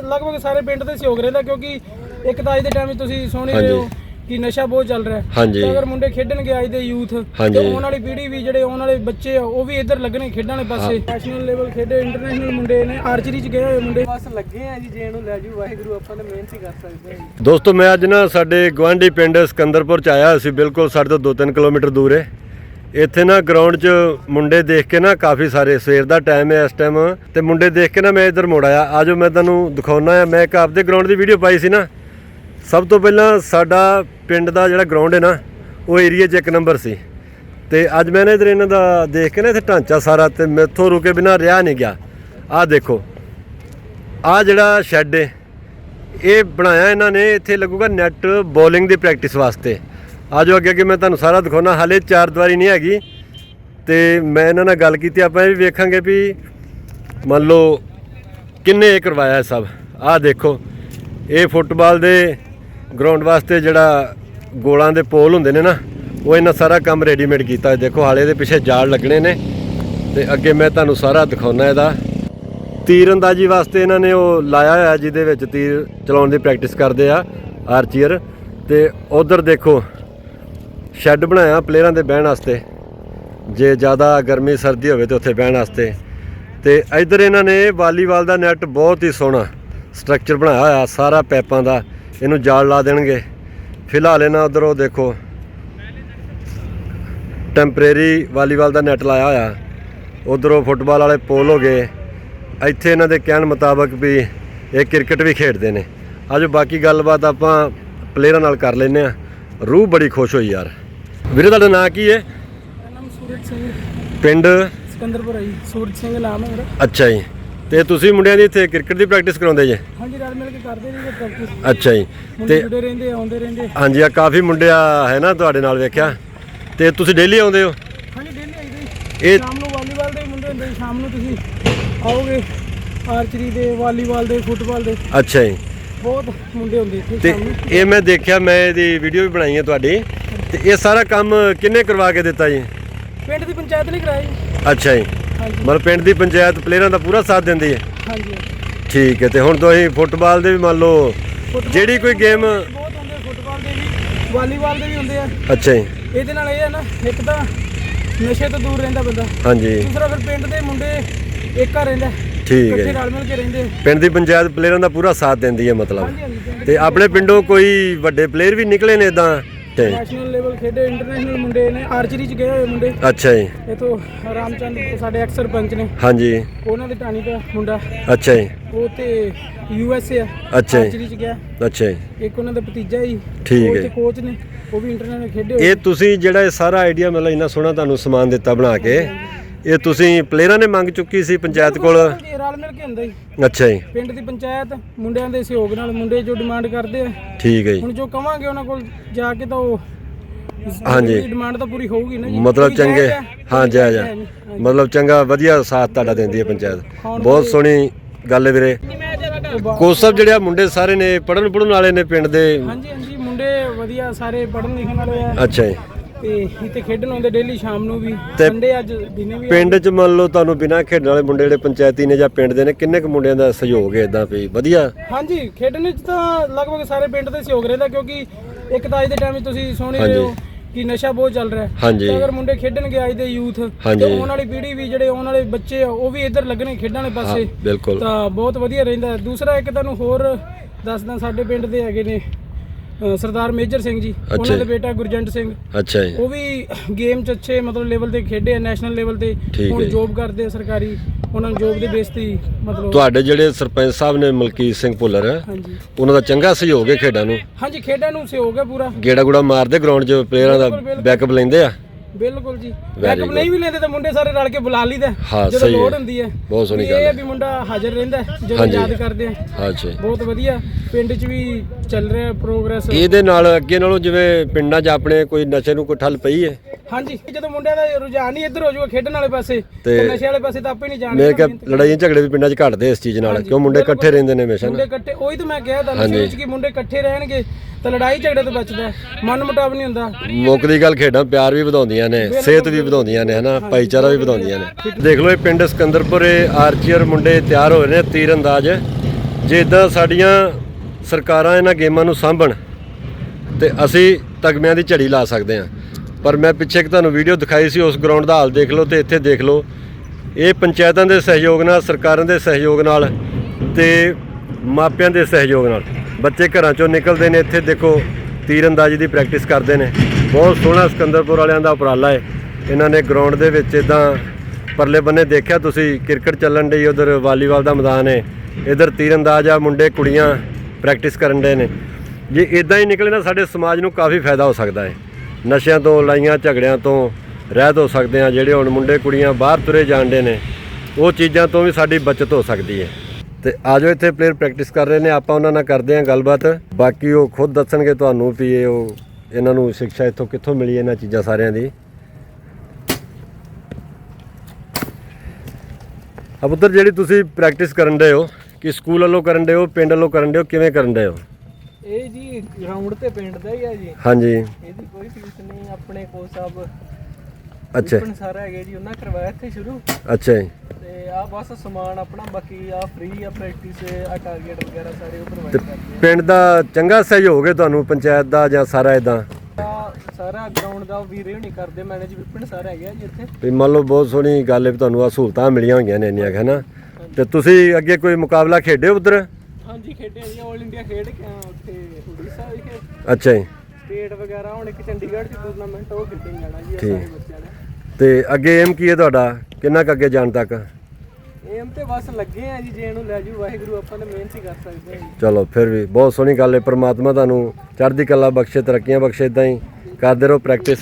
ਲਗਭਗ ਸਾਰੇ ਪਿੰਡ ਦੇ ਸਹਿਯੋਗ ਰਹਿੰਦਾ ਕਿਉਂਕਿ ਇੱਕ ਤਾਂ ਅੱਜ ਦੇ ਟਾਈਮ ਵਿੱਚ ਤੁਸੀਂ ਸੁਣ ਹੀ ਰਹੇ ਹੋ ਕਿ ਨਸ਼ਾ ਬਹੁਤ ਚੱਲ ਰਿਹਾ। ਹੈ ਹਾਂਜੀ। ਤੇ ਅਗਰ ਮੁੰਡੇ ਖੇਡਣਗੇ ਅੱਜ ਦੇ ਯੂਥ ਹਾਂਜੀ। ਤੇ ਆਉਣ ਵਾਲੀ ਪੀੜ੍ਹੀ ਵੀ ਜਿਹੜੇ ਆਉਣ ਵਾਲੇ ਬੱਚੇ ਆ ਉਹ ਵੀ ਇੱਧਰ ਲੱਗਣੇ ਖੇਡਾਂ ਵਾਲੇ ਪਾਸੇ। ਨੈਸ਼ਨਲ ਲੈਵਲ ਖੇਡੇ ਇੰਟਰਨੈਸ਼ਨਲ ਮੁੰਡੇ ਨੇ ਆਰਚਰੀ 'ਚ ਗਏ ਹੋਏ ਮੁੰਡੇ। ਬਸ ਲੱਗੇ ਆ ਜੀ ਜੇ ਇਹਨੂੰ ਲੈ ਜੂ ਵਾਹਿਗੁਰੂ ਆਪਾਂ ਤਾਂ ਮਿਹਨਤ ਹੀ ਕਰ ਸਕਦੇ ਹਾਂ ਦੋਸਤੋ ਮੈਂ ਅੱਜ ਨਾ ਸਾਡੇ ਗਵਾਂਢੀ ਪਿੰਡ ਸਿਕੰਦਰਪੁਰ ਚ ਆਇਆ ਸੀ ਬਿਲਕੁਲ ਸਾਡੇ ਤੋਂ 2-3 ਕਿਲੋਮੀਟਰ ਦੂਰ ਹੈ। ਇੱਥੇ ਨਾ ਗਰਾਊਂਡ 'ਚ ਮੁੰਡੇ ਦੇਖ ਕੇ ਨਾ ਕਾਫੀ ਸਾਰੇ, ਸਵੇਰ ਦਾ ਟਾਈਮ ਹੈ ਇਸ ਟਾਈਮ ਤੇ ਮੁੰਡੇ ਦੇਖ ਕੇ ਨਾ ਮੈਂ ਇੱਧਰ ਮੁੜ ਆਇਆ। ਆਜੋ ਮੈਂ ਤੁਹਾਨੂੰ ਦਿਖਾਉਣਾ ਆ। ਮੈਂ ਇੱਕ ਆਪਦੇ ਗਰਾਊਂਡ ਦੀ ਵੀਡੀਓ ਪਾਈ ਸੀ ਨਾ। ਸਭ ਤੋਂ ਪਹਿਲਾਂ ਸਾਡਾ ਪਿੰਡ ਦਾ ਜਿਹੜਾ ਗਰਾਊਂਡ ਹੈ ਨਾ, ਉਹ ਏਰੀਆ 'ਚ ਇੱਕ ਨੰਬਰ ਸੀ। ਤੇ ਅੱਜ ਮੈਂ ਨਾ ਇਧਰ ਇਹਨਾਂ ਦਾ ਦੇਖ ਕੇ ਨਾ ਇੱਥੇ ਢਾਂਚਾ ਸਾਰਾ, ਤੇ ਮੈਥੋਂ ਰੁਕੇ ਬਿਨਾ ਰਿਹਾ ਨਹੀਂ ਗਿਆ। ਆਹ ਦੇਖੋ, ਆਹ ਜਿਹੜਾ ਸ਼ੈੱਡ ਹੈ, ਇਹ ਬਣਾਇਆ ਇਹਨਾਂ ਨੇ, ਇੱਥੇ ਲੱਗੂਗਾ ਨੈਟ ਬੋਲਿੰਗ ਦੀ ਪ੍ਰੈਕਟਿਸ ਵਾਸਤੇ। ਆਜੋ ਅੱਗੇ ਅੱਗੇ ਮੈਂ ਤੁਹਾਨੂੰ ਸਾਰਾ ਦਿਖਾਉਣਾ। ਹਾਲੇ ਚਾਰ ਦੀਵਾਰੀ ਨਹੀਂ ਹੈਗੀ। ਤੇ ਮੈਂ ਇਹਨਾਂ ਨਾਲ ਗੱਲ ਕੀਤੀ, ਆਪਾਂ ਇਹ ਵੀ ਵੇਖਾਂਗੇ ਵੀ ਮੰਨ ਲਓ ਕਿੰਨੇ ਇਹ ਕਰਵਾਇਆ ਸਭ। ਆਹ ਦੇਖੋ, ਇਹ ਫੁੱਟਬਾਲ ਦੇ ਗਰਾਊਂਡ ਵਾਸਤੇ ਜਿਹੜਾ ਗੋਲਾਂ ਦੇ ਪੋਲ ਹੁੰਦੇ ਨੇ ਨਾ, ਉਹ ਇਹਨਾਂ ਸਾਰਾ ਕੰਮ ਰੈਡੀਮੇਡ ਕੀਤਾ। ਦੇਖੋ, ਹਾਲੇ ਦੇ ਪਿੱਛੇ ਜਾਲ ਲੱਗਣੇ ਨੇ। ਤੇ ਅੱਗੇ ਮੈਂ ਤੁਹਾਨੂੰ ਸਾਰਾ ਦਿਖਾਉਣਾ ਇਹਦਾ। ਤੀਰ ਅੰਦਾਜ਼ੀ ਵਾਸਤੇ ਇਹਨਾਂ ਨੇ ਉਹ ਲਾਇਆ ਹੋਇਆ, ਜਿਹਦੇ ਵਿੱਚ ਤੀਰ ਚਲਾਉਣ ਦੀ ਪ੍ਰੈਕਟਿਸ ਕਰਦੇ ਆ ਆਰਚੀਅਰ ਤੇ ਉਧਰ ਦੇਖੋ ਸ਼ੈੱਡ ਬਣਾਇਆ ਪਲੇਅਰਾਂ ਦੇ ਬਹਿਣ ਵਾਸਤੇ। ਜੇ ਜ਼ਿਆਦਾ ਗਰਮੀ ਸਰਦੀ ਹੋਵੇ ਤੇ ਉੱਥੇ ਬਹਿਣ ਵਾਸਤੇ। ਤੇ ਇਧਰ ਇਹਨਾਂ ਨੇ ਵਾਲੀਬਾਲ ਦਾ ਨੈਟ ਬਹੁਤ ਹੀ ਸੋਹਣਾ ਸਟਰਕਚਰ ਬਣਾਇਆ ਹੋਇਆ, ਸਾਰਾ ਪੈਪਾਂ ਦਾ, ਇਹਨੂੰ ਜਾਲ ਲਾ ਦੇਣਗੇ। ਫਿਲਹਾਲ ਇਹਨਾਂ ਉਧਰ ਉਹ ਦੇਖੋ ਟੈਂਪਰੇਰੀ ਵਾਲੀਬਾਲ ਦਾ ਨੈਟ ਲਾਇਆ ਹੋਇਆ। ਉਧਰੋਂ ਫੁੱਟਬਾਲ ਵਾਲੇ ਪੋਲ ਹੋ ਗਏ। ਇੱਥੇ ਇਹਨਾਂ ਦੇ ਕਹਿਣ ਮੁਤਾਬਕ ਵੀ ਇਹ ਕ੍ਰਿਕਟ ਵੀ ਖੇਡਦੇ ਨੇ। ਅੱਜ ਬਾਕੀ ਗੱਲਬਾਤ ਆਪਾਂ ਪਲੇਅਰਾਂ ਨਾਲ ਕਰ ਲੈਨੇ ਆ ਰੂਹ ਬੜੀ ਖੁਸ਼ ਹੋਈ ਯਾਰ। ਵੀਰੇ ਤੁਹਾਡਾ ਨਾਂ ਕੀ ਹੈ? ਮੇਰਾ ਨਾਮ ਸੂਰਜ ਸਿੰਘ ਪਿੰਡ? ਸਿਕੰਦਰਪੁਰ ਹੈ ਜੀ। ਸੂਰਜ ਸਿੰਘ ਨਾਮ ਹੈ ਮੇਰਾ। ਅੱਛਾ ਜੀ। ਤੇ ਤੁਸੀਂ ਮੁੰਡਿਆਂ ਦੀ ਇੱਥੇ ਕ੍ਰਿਕਟ ਦੀ ਪ੍ਰੈਕਟਿਸ ਕਰਾਉਂਦੇ ਜੇ? ਹਾਂਜੀ ਰਲ ਮਿਲ ਕੇ ਕਰਦੇ ਰਹੀਏ ਪ੍ਰੈਕਟਿਸ ਅੱਛਾ ਜੀ। ਤੇ ਜੁੜੇ ਰਹਿੰਦੇ ਆਉਂਦੇ ਰਹਿੰਦੇ। ਹਾਂਜੀ ਆ ਕਾਫੀ ਮੁੰਡਿਆ ਹੈ ਨਾ ਤੁਹਾਡੇ ਨਾਲ ਵੇਖਿਆ। ਤੇ ਤੁਸੀਂ ਡੇਲੀ ਆਉਂਦੇ ਹੋ? ਹਾਂਜੀ ਡੇਲੀ ਆਈਦੇ। ਇਹ ਸ਼ਾਮ ਨੂੰ ਵਾਲੀਬਾਲ ਦੇ ਮੁੰਡੇ ਹੁੰਦੇ ਸ਼ਾਮ ਨੂੰ ਤੁਸੀਂ ਆਓਗੇ। ਆਰਚਰੀ ਦੇ ਵਾਲੀਬਾਲ ਦੇ ਫੁੱਟਬਾਲ ਦੇ। ਅੱਛਾ ਜੀ। ਬਹੁਤ ਮੁੰਡੇ ਹੁੰਦੇ ਇੱਥੇ ਤੇ ਸ਼ਾਮ ਨੂੰ। ਇਹ ਮੈਂ ਦੇਖਿਆ ਮੈਂ ਇਹਦੀ ਵੀਡੀਓ ਵੀ ਬਣਾਈ ਹੈ ਤੁਹਾਡੀ। ਤੇ ਇਹ ਸਾਰਾ ਕੰਮ ਕਿੰਨੇ ਕਰਵਾ ਕੇ ਦਿੱਤਾ ਜੀ? ਪਿੰਡ ਦੀ ਪੰਚਾਇਤ ਨੇ ਕਰਾਇਆ ਜੀ। ਅੱਛਾ ਜੀ। ਹਾਂਜੀ। ਮਤਲਬ ਪਿੰਡ ਦੀ ਪੰਚਾਇਤ ਪਲੇਅਰਾਂ ਦਾ ਪੂਰਾ ਸਾਥ ਦਿੰਦੀ ਹੈ? ਹਾਂਜੀ। ਠੀਕ ਹੈ ਤੇ ਹੁਣ ਤੁਸੀਂ ਫੁੱਟਬਾਲ ਦੇ ਵੀ ਮੰਨ ਲਓ ਫੁੱਟਬਾਲ ਜਿਹੜੀ ਕੋਈ ਗੇਮ ਬਹੁਤ ਹੁੰਦੇ ਫੁੱਟਬਾਲ ਦੇ ਵੀ ਵਾਲੀਬਾਲ ਦੇ ਵੀ ਹੁੰਦੇ ਆ। ਅੱਛਾ ਜੀ। ਇਹਦੇ ਨਾਲ ਇਹ ਹੈ ਨਾ ਇੱਕ ਤਾਂ ਨਸ਼ੇ ਤੋਂ ਦੂਰ ਰਹਿੰਦਾ ਬੰਦਾ। ਹਾਂਜੀ। ਦੂਸਰਾ ਫਿਰ ਪਿੰਡ ਦੇ ਮੁੰਡੇ ਏਕਾ ਰਹਿੰਦਾ। ਠੀਕ ਹੈ। ਇਕੱਠੇ ਜੀ। ਰਲ ਮਿਲ ਕੇ ਰਹਿੰਦੇ ਪਿੰਡ ਦੀ ਪੰਚਾਇਤ ਪਲੇਅਰਾਂ ਦਾ ਪੂਰਾ ਸਾਥ ਦਿੰਦੀ ਹੈ ਮਤਲਬ। ਹਾਂਜੀ ਹਾਂਜੀ। ਪਿੰਡ ਤੇ ਆਪਣੇ ਪਿੰਡੋਂ ਕੋਈ ਵੱਡੇ ਪਲੇਅਰ ਵੀ ਨਿਕਲੇ ਨੇ ਇਦਾਂ ਤੇ ਨੈਸ਼ਨਲ ਲੈਵਲ ਖੇਡੇ ਇੰਟਰਨੈਸ਼ਨਲ ਮੁੰਡੇ ਨੇ ਆਰਚਰੀ ਚ ਗਏ ਹੋਏ ਮੁੰਡੇ। ਅੱਛਾ ਜੀ। ਇਥੋਂ ਰਾਮਚੰਦ ਸਾਡੇ ਐਕਸ ਸਰਪੰਚ ਨੇ। ਹਾਂਜੀ। ਉਹਨਾਂ ਦੇ ਟਾਣੀ ਦਾ ਮੁੰਡਾ। ਅੱਛਾ ਜੀ। ਉਹ ਤੇ ਯੂ ਐਸ ਏ ਅੱਛਾ ਜੀ। ਆਰਚਰੀ ਚ ਗਿਆ। ਅੱਛਾ ਜੀ। ਇੱਕ ਉਹਨਾਂ ਦਾ ਭਤੀਜਾ ਹੀ ਠੀਕ ਉਹ ਹੈ। ਤੇ ਕੋਚ ਨੇ। ਉਹ ਵੀ ਇੰਟਰਨੈਸ਼ਨਲ ਖੇਡੇ ਹੋਏ। ਇਹ ਤੁਸੀਂ ਜਿਹੜਾ ਇਹ ਸਾਰਾ ਆਈਡੀਆ ਮਤਲਬ ਇੰਨਾ ਸੋਹਣਾ ਤੁਹਾਨੂੰ ਸਮਾਨ ਦਿੱਤਾ ਬਣਾ ਕੇ। ਇਹ ਤੁਸੀਂ ਪਲੇਅਰਾਂ ਨੇ ਮੰਗ ਚੁੱਕੀ ਸੀ ਪੰਚਾਇਤ ਕੋਲ? ਰਲ ਮਿਲ ਕੇ ਹੁੰਦਾ ਜੀ। ਅੱਛਾ ਜੀ। ਪਿੰਡ ਦੀ ਪੰਚਾਇਤ ਮੁੰਡਿਆਂ ਦੇ ਸਹਿਯੋਗ ਨਾਲ ਮੁੰਡੇ ਜੋ ਡਿਮਾਂਡ ਕਰਦੇ ਆ। ਠੀਕ ਹੈ ਜੀ। ਹੁਣ ਜੋ ਕਵਾਂਗੇ ਉਹਨਾਂ ਕੋਲ ਜਾ ਕੇ ਤਾਂ ਉਹ ਹਾਂਜੀ। ਡਿਮਾਂਡ ਤਾਂ ਪੂਰੀ ਹੋਊਗੀ ਨਾ ਜੀ। ਮਤਲਬ ਚੰਗੇ ਹਾਂ ਜਾ ਜਾ। ਮਤਲਬ ਚੰਗਾ ਵਧੀਆ ਸਾਥ ਤੁਹਾਡਾ ਦਿੰਦੀ ਹੈ ਪੰਚਾਇਤ। ਬਹੁਤ ਸੋਹਣੀ ਗੱਲ ਹੈ ਵੀਰੇ। ਉਹ ਬਾ- ਕੋਚ ਸਾਹਿਬ ਜਿਹੜੇ ਆ ਮੁੰਡੇ ਸਾਰੇ ਨੇ ਪੜਨ ਪੜਨ ਵਾਲੇ ਨੇ ਪਿੰਡ ਦੇ। ਹਾਂਜੀ ਹਾਂਜੀ ਮੁੰਡੇ ਵਧੀਆ ਸਾਰੇ ਪੜ੍ਹਨ ਲਿਖਣ ਵਾਲੇ ਆ। ਅੱਛਾ ਜੀ। ਤੇ ਇੱਥੇ ਖੇਡਣ ਆਉਂਦੇ ਡੇਲੀ ਸ਼ਾਮ ਨੂੰ ਵੀ ਤੇ ਸੰਡੇ ਅੱਜ ਦਿਨੇ ਵੀ ਪਿੰਡ 'ਚ ਮੰਨ ਲਓ ਤੁਹਾਨੂੰ ਬਿਨਾਂ ਖੇਡਣ ਵਾਲੇ ਮੁੰਡੇ ਜਿਹੜੇ ਪੰਚਾਇਤੀ ਨੇ ਜਾਂ ਪਿੰਡ ਦੇ ਨੇ ਕਿੰਨੇ ਕੁ ਮੁੰਡਿਆਂ ਦਾ ਸਹਿਯੋਗ ਹੈ ਇਦਾਂ ਵੀ? ਵਧੀਆ? ਹਾਂਜੀ ਖੇਡਣ ਵਿੱਚ ਤਾਂ ਲਗਭਗ ਸਾਰੇ ਪਿੰਡ ਦੇ ਸਹਿਯੋਗ ਰਹਿੰਦਾ ਕਿਉਂਕਿ ਇੱਕ ਤਾਂ ਅੱਜ ਦੇ ਟਾਈਮ ਵਿੱਚ ਤੁਸੀਂ ਸੁਣ ਹੀ ਰਹੇ ਹੋ ਕਿ ਨਸ਼ਾ ਬਹੁਤ ਚੱਲ ਰਿਹਾ। ਹੈ ਹਾਂਜੀ। ਤੇ ਅਗਰ ਮੁੰਡੇ ਖੇਡਣਗੇ ਅੱਜ ਦੇ ਯੂਥ ਹਾਂਜੀ। ਤੇ ਆਉਣ ਵਾਲੀ ਪੀੜ੍ਹੀ ਵੀ ਜਿਹੜੇ ਆਉਣ ਵਾਲੇ ਬੱਚੇ ਆ ਉਹ ਵੀ ਇੱਧਰ ਲੱਗਣੇ ਖੇਡਾਂ ਵਾਲੇ ਹਾਂ ਪਾਸੇ ਬਿਲਕੁਲ। ਤਾਂ ਬਹੁਤ ਵਧੀਆ ਰਹਿੰਦਾ। ਹੈ। ਦੂਸਰਾ ਇੱਕ ਤੁਹਾਨੂੰ ਹੋਰ ਦੱਸਦਾ ਸਾਡੇ ਪਿੰਡ ਦੇ ਹੈਗੇ ਨੇ ਅ, ਸਰਦਾਰ ਮੇਜਰ ਸਿੰਘ ਜੀ ਅੱਛਾ ਉਹਨਾਂ ਦੇ ਜੀ। ਬੇਟਾ ਗੁਰਜੰਟ ਸਿੰਘ। ਅੱਛਾ ਜੀ। ਉਹ ਵੀ ਗੇਮ ਚ ਅੱਛੇ ਮਤਲਬ ਲੈਵਲ ਤੇ ਖੇਡੇ ਆ ਨੈਸ਼ਨਲ ਲੈਵਲ ਤੇ। ਠੀਕ ਹੁਣ ਹੈ। ਜੋਬ ਕਰਦੇ ਆ ਸਰਕਾਰੀ ਉਹਨਾਂ ਨੂੰ ਜੋਬ ਦੇ ਬੇਸ ਤੇ ਹੀ ਮਤਲਬ ਤੁਹਾਡੇ ਜਿਹੜੇ ਸਰਪੰਚ ਸਾਹਿਬ ਨੇ ਮਲਕੀਤ ਸਿੰਘ ਭੁੱਲਰ ਹਾਂਜੀ। ਉਹਨਾਂ ਦਾ ਚੰਗਾ ਸਹਿਯੋਗ ਹੈ ਖੇਡਾਂ ਨੂੰ? ਹਾਂਜੀ ਖੇਡਾਂ ਨੂੰ ਸਹਿਯੋਗ ਹੈ ਪੂਰਾ। ਗੇੜਾ ਗੁੜਾ ਮਾਰਦੇ ਗਰਾਊਂਡ 'ਚ ਪਲੇਅਰਾਂ ਦਾ। ਬੈਕਅਪ ਲੈਂਦੇ ਆ? ਬਿਲਕੁਲ ਜੀ ਬੈਕਅਪ. ਨਹੀਂ ਵੀ ਲੈਂਦੇ ਤਾਂ ਮੁੰਡੇ ਸਾਰੇ ਰਲ ਕੇ ਬੁਲਾ ਲਈਦਾ ਜਦੋਂ। ਲੋੜ ਹੁੰਦੀ ਹੈ ਬਹੁਤ ਸੋਹਣੀ ਗੱਲ ਇਹ ਵੀ ਮੁੰਡਾ ਹਾਜ਼ਰ ਰਹਿੰਦਾ ਜਦੋਂ ਹਾਂਜੀ। ਯਾਦ ਕਰਦੇ ਆ ਅੱਛਾ ਜੀ। ਬਹੁਤ ਵਧੀਆ ਪਿੰਡ 'ਚ ਵੀ ਚੱਲ ਰਿਹਾ ਪ੍ਰੋਗਰੈਸ ਇਹਦੇ ਨਾਲ ਅੱਗੇ ਨਾਲੋਂ ਜਿਵੇਂ ਪਿੰਡਾਂ 'ਚ ਆਪਣੇ ਕੋਈ ਨਸ਼ੇ ਨੂੰ ਕੋਈ ਠੱਲ ਪਈ ਹੈ ਹਾਂਜੀ ਜਦੋਂ ਮੁੰਡਿਆਂ ਦਾ ਰੁਝਾਨ ਹੀ ਇੱਧਰ ਹੋ ਜਾਊਗਾ ਖੇਡਣ ਵਾਲੇ ਪਾਸੇ ਤੇ ਨਸ਼ੇ ਵਾਲੇ ਪਾਸੇ ਤਾਂ ਆਪੇ ਨਹੀਂ ਜਾਣਗੇ ਮੇਰੇ ਕਿ ਲੜਾਈਆਂ ਝਗੜੇ ਵੀ ਪਿੰਡਾਂ 'ਚ ਘਟਦੇ ਇਸ ਚੀਜ਼ ਨਾਲ ਕਿਉਂ ਮੁੰਡੇ ਇਕੱਠੇ ਰਹਿੰਦੇ ਨੇ ਹਮੇਸ਼ਾ ਮੁੰਡੇ ਇਕੱਠੇ ਉਹੀ ਤਾਂ ਮੈਂ ਕਿਹਾ ਤੁਹਾਨੂੰ। ਸ਼ੁਰੂ 'ਚ ਕਿ ਮੁੰਡੇ ਇਕੱਠੇ ਰਹਿਣਗੇ ਤਾਂ ਲੜਾਈ ਝਗੜੇ ਤੋਂ ਬਚਦਾ। ਮਨ ਮੁਟਾਵ ਨਹੀਂ ਹੁੰਦਾ। ਮੁੱਕਦੀ ਗੱਲ ਖੇਡਾਂ ਪਿਆਰ ਵੀ ਵਧਾਉਂਦੀਆਂ ਨੇ ਸਿਹਤ ਵੀ ਵਧਾਉਂਦੀਆਂ ਨੇ ਹਨਾ? ਭਾਈਚਾਰਾ ਵੀ ਵਧਾਉਂਦੀਆਂ ਨੇ। ਦੇਖ ਲਓ ਇਹ ਪਿੰਡ ਸਿਕੰਦਰਪੁਰ ਇਹ ਆਰਚੀਅਰ ਮੁੰਡੇ ਤਿਆਰ ਹੋ ਰਹੇ ਨੇ ਤੀਰ ਅੰਦਾਜ਼ ਜੇ ਇਦਾਂ ਸਾਡੀਆਂ ਸਰਕਾਰਾਂ ਇਹਨਾਂ ਗੇਮਾਂ ਨੂੰ ਸਾਂਭਣ ਤੇ ਅਸੀਂ ਤਗਮਿਆਂ ਦੀ ਝੜੀ ਲਾ ਸਕਦੇ ਹਾਂ। ਪਰ ਮੈਂ ਪਿੱਛੇ ਇੱਕ ਤੁਹਾਨੂੰ ਵੀਡੀਓ ਦਿਖਾਈ ਸੀ, ਉਸ ਗਰਾਊਂਡ ਦਾ ਹਾਲ ਦੇਖ ਲਓ ਤੇ ਇੱਥੇ ਦੇਖ ਲਓ। ਇਹ ਪੰਚਾਇਤਾਂ ਦੇ ਸਹਿਯੋਗ ਨਾਲ, ਸਰਕਾਰਾਂ ਦੇ ਸਹਿਯੋਗ ਨਾਲ ਤੇ ਮਾਪਿਆਂ ਦੇ ਸਹਿਯੋਗ ਨਾਲ ਬੱਚੇ ਘਰਾਂ ਚੋਂ ਨਿਕਲਦੇ ਨੇ, ਇੱਥੇ ਦੇਖੋ ਤੀਰਅੰਦਾਜ਼ੀ ਦੀ ਪ੍ਰੈਕਟਿਸ ਕਰਦੇ ਨੇ। ਬਹੁਤ ਸੋਹਣਾ ਸਿਕੰਦਰਪੁਰ ਵਾਲਿਆਂ ਦਾ ਉਪਰਾਲਾ ਹੈ। ਇਹਨਾਂ ਨੇ ਗਰਾਊਂਡ ਦੇ ਵਿੱਚ ਇਦਾਂ ਪਰਲੇ ਬੰਨੇ ਦੇਖਿਆ ਤੁਸੀਂ, ਕ੍ਰਿਕਟ ਚੱਲਣ ਡਈ ਉਧਰ ਵਾਲੀਬਾਲ ਦਾ ਮੈਦਾਨ ਹੈ। ਇਧਰ ਤੀਰਅੰਦਾਜ਼ ਆ, ਮੁੰਡੇ, ਕੁੜੀਆਂ ਪ੍ਰੈਕਟਿਸ ਕਰਨ ਦੇ ਨੇ। ਜੇ ਇਦਾਂ ਹੀ ਨਿਕਲੇ ਨਾ, ਸਾਡੇ ਸਮਾਜ ਨੂੰ ਕਾਫੀ ਫਾਇਦਾ ਹੋ ਸਕਦਾ ਹੈ। ਨਸ਼ਿਆਂ ਤੋਂ ਲਾਈਆਂ ਝਗੜਿਆਂ ਤੋਂ ਰਹਿਤ ਹੋ ਸਕਦੇ ਆ ਜਿਹੜੇ ਹੁਣ ਮੁੰਡੇ, ਕੁੜੀਆਂ ਬਾਹਰ ਤੁਰੇ ਜਾਂਦੇ ਨੇ, ਉਹ ਚੀਜ਼ਾਂ ਤੋਂ ਵੀ ਸਾਡੀ ਬਚਤ ਹੋ ਸਕਦੀ ਹੈ। ਤੇ ਆਜੋ ਇੱਥੇ ਪਲੇਅਰ ਪ੍ਰੈਕਟਿਸ ਕਰ ਰਹੇ ਨੇ। ਆਪਾਂ ਉਹਨਾਂ ਨਾਲ ਕਰਦੇ ਹਾਂ ਗੱਲਬਾਤ। ਬਾਕੀ ਉਹ ਖੁਦ ਦੱਸਣਗੇ ਤੁਹਾਨੂੰ ਵੀ ਇਹ ਉਹ ਇਹਨਾਂ ਨੂੰ ਸਿੱਖਿਆ ਇੱਥੋਂ ਕਿੱਥੋਂ ਮਿਲੀ ਇਹਨਾਂ ਚੀਜ਼ਾਂ ਸਾਰਿਆਂ ਦੀ। ਆ ਪੁੱਤਰ ਜਿਹੜੀ ਤੁਸੀਂ ਪ੍ਰੈਕਟਿਸ ਕਰਨ ਦੇ ਹੋ, ਕਿ ਸਕੂਲ ਵੱਲੋਂ ਕਰਨ ਦੇ ਹੋ, ਪਿੰਡ ਵੱਲੋਂ ਕਰਨ ਦੇ ਹੋ, ਕਿਵੇਂ ਕਰਨ ਦੇ ਹੋ? ਇਹ ਜੀ ਗਰਾਊਂਡ ਤੇ ਪਿੰਡ ਦਾ ਹੀ ਆ ਜੀ। ਹਾਂਜੀ। ਇਹਦੀ ਕੋਈ ਫੀਸ ਨਹੀਂ ਆਪਣੇ ਕੋਚ ਸਾਹਿਬ ਅੱਛਾ। ਵਿਪਨ ਸਾਰਾ ਹੈਗੇ ਜੀ ਉਹਨਾਂ ਕਰਵਾਇਆ ਇੱਥੇ ਸ਼ੁਰੂ। ਅੱਛਾ ਜੀ। ਤੇ ਆ ਬਸ ਸਮਾਨ ਆਪਣਾ ਬਾਕੀ ਆ ਫ੍ਰੀ ਆ ਪ੍ਰੈਕਟਿਸ ਆ ਟਾਰਗੇਟ ਵਗੈਰਾ ਸਾਰੇ ਉਹ ਪ੍ਰੋਵਾਈਡ ਤੇ ਕਰਦੇ ਪਿੰਡ ਦਾ ਚੰਗਾ ਸਹਿਯੋਗ ਹੈ ਤੁਹਾਨੂੰ ਪੰਚਾਇਤ ਦਾ ਜਾਂ ਸਾਰਾ ਇਦਾਂ ਸਾਰਾ ਗਰਾਊਂਡ ਦਾ ਵੀਰੇ ਹੁਣੀ ਕਰਦੇ ਮੈਨੇਜ ਵਿਪਨ ਸਾਰਾ ਹੈਗਾ ਜੀ ਇੱਥੇ। ਵੀ ਮੰਨ ਲਓ ਬਹੁਤ ਸੋਹਣੀ ਗੱਲ ਹੈ ਵੀ ਤੁਹਾਨੂੰ ਆ ਸਹੂਲਤਾਂ ਮਿਲੀਆਂ ਹੋਈਆਂ ਨੇ ਇੰਨੀਆਂ ਹੈ ਨਾ? ਤੇ ਤੁਸੀਂ ਅੱਗੇ ਕੋਈ ਮੁਕਾਬਲਾ ਖੇਡੇ ਉਧਰ? ਹਾਂਜੀ ਖੇਡੇ ਆ ਜੀ 올 ਇੰਡੀਆ ਖੇਡ ਕੇ ਆ ਉੱਥੇ ਉੜੀਸਾ ਵਿਖੇ। ਅੱਛਾ ਜੀ। ਸਟੇਟ ਵਗੈਰਾ ਹੁਣ ਇੱਕ ਚੰਡੀਗੜ੍ਹ ਚ ਟੂਰਨਾਮੈਂਟ ਉਹ ਖੇਡਣ ਜਾਣਾ ਜੀ ਠੀਕ। ਸਾਰੇ ਬੱਚਿਆਂ ਨੇ ਤੇ ਅੱਗੇ ਏਮ ਕੀ ਹੈ ਤੁਹਾਡਾ? ਕਿੰਨਾ ਕੁ ਅੱਗੇ ਜਾਣ ਤੱਕ? ਏਮ ਤੇ ਬਸ ਲੱਗੇ ਆ ਜੀ ਜੇ ਇਹਨੂੰ ਲੈ ਜੂ ਵਾਹਿਗੁਰੂ ਆਪਾਂ ਨੇ ਮਿਹਨਤ ਹੀ ਕਰ ਸਕਦੇ ਆ ਜੀ। ਚਲੋ ਫਿਰ ਵੀ ਬਹੁਤ ਸੋਹਣੀ ਗੱਲ ਹੈ ਪ੍ਰਮਾਤਮਾ ਤੁਹਾਨੂੰ ਚੜ੍ਹਦੀ ਕਲਾ ਬਖਸ਼ੇ ਤਰੱਕੀਆਂ ਬਖਸ਼ੇ ਇਦਾਂ ਹੀ ਕਰਦੇ ਰਹੋ ਪ੍ਰੈਕਟਿਸ